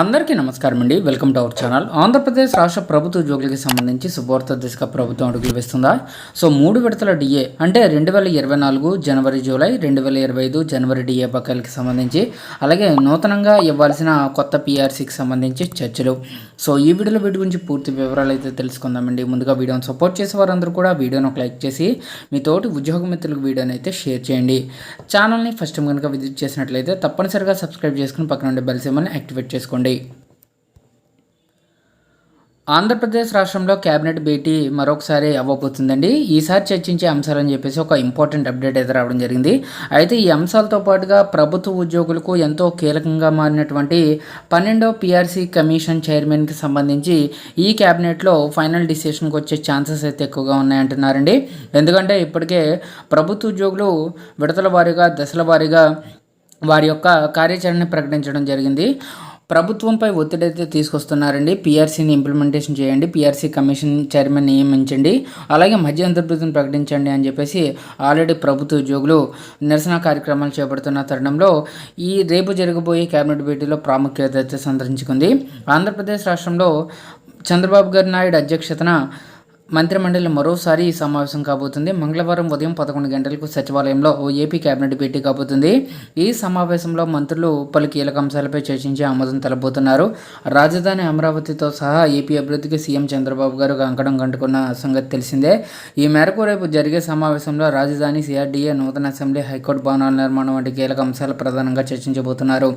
అందరికీ నమస్కారం అండి. Welcome to our channel Andhra Pradesh రాష్ట్ర ప్రభుత్వ ఉద్యోగులకి సంబంధించి శుభవార్త దిశగా ప్రభుత్వం అడుగులు వేస్తుందా? సో మూడు విడతల డిఏ అంటే రెండు వేల ఇరవై నాలుగు జనవరి జూలై రెండు వేల ఇరవై ఐదు జనవరి డిఏ బకాయిలకి సంబంధించి అలాగే నూతనంగా ఇవ్వాల్సిన కొత్త పిఆర్సీకి సంబంధించి చర్చలు. సో ఈ వీడియోలో వీటి గురించి పూర్తి వివరాలు అయితే తెలుసుకుందామండి. ముందుగా వీడియోని సపోర్ట్ చేసే వారందరూ కూడా వీడియోని ఒక లైక్ చేసి మీ తోటి ఉద్యోగ మిత్రులకు వీడియోని అయితే షేర్ చేయండి. ఛానల్ని ఫస్ట్ టైం కనుక విజిట్ చేసినట్లయితే తప్పనిసరిగా సబ్స్క్రైబ్ చేసుకుని పక్కన ఉండే బెల్ సిమ్మల్ని యాక్టివేట్ చేసుకోండి. ఆంధ్రప్రదేశ్ రాష్ట్రంలో కేబినెట్ భేటీ మరొకసారి అవ్వబోతుందండి. ఈసారి చర్చించే అంశాలని చెప్పేసి ఒక ఇంపార్టెంట్ అప్డేట్ అయితే రావడం జరిగింది. అయితే ఈ అంశాలతో పాటుగా ప్రభుత్వ ఉద్యోగులకు ఎంతో కీలకంగా మారినటువంటి పన్నెండో పిఆర్సీ కమిషన్ చైర్మన్కి సంబంధించి ఈ క్యాబినెట్లో ఫైనల్ డిసిషన్కి వచ్చే ఛాన్సెస్ అయితే ఎక్కువగా ఉన్నాయంటున్నారండి. ఎందుకంటే ఇప్పటికే ప్రభుత్వ ఉద్యోగులు విడతల వారీగా దశల వారీగా వారి యొక్క కార్యాచరణని ప్రకటించడం జరిగింది. ప్రభుత్వంపై ఒత్తిడి అయితే తీసుకొస్తున్నారండి పీఆర్సీని ఇంప్లిమెంటేషన్ చేయండి. పీఆర్సీ కమిషన్ చైర్మన్ నియమించండి. అలాగే మధ్యంతర్భృతిని ప్రకటించండి అని చెప్పేసి ఆల్రెడీ ప్రభుత్వ ఉద్యోగులు నిరసన కార్యక్రమాలు చేపడుతున్న తరుణంలో ఈ రేపు జరగబోయే కేబినెట్ భేటీలో ప్రాముఖ్యత అయితే సంతరించుకుంది. ఆంధ్రప్రదేశ్ రాష్ట్రంలో చంద్రబాబు గారి నాయుడు అధ్యక్షతన మంత్రిమండలి మరోసారి ఈ సమావేశం కాబోతుంది. మంగళవారం ఉదయం పదకొండు గంటలకు సచివాలయంలో ఓ ఏపీ కేబినెట్ భేటీ కాబోతుంది. ఈ సమావేశంలో మంత్రులు పలు కీలక అంశాలపై చర్చించి ఆమోదం తెలబోతున్నారు. రాజధాని అమరావతితో సహా ఏపీ అభివృద్ధికి సీఎం చంద్రబాబు గారు అంకడం కంటుకున్న సంగతి తెలిసిందే. ఈ మేరకు రేపు జరిగే సమావేశంలో రాజధాని సిఆర్డీఏ నూతన అసెంబ్లీ హైకోర్టు భవనాల నిర్మాణం వంటి కీలక అంశాలు ప్రధానంగా చర్చించబోతున్నారు.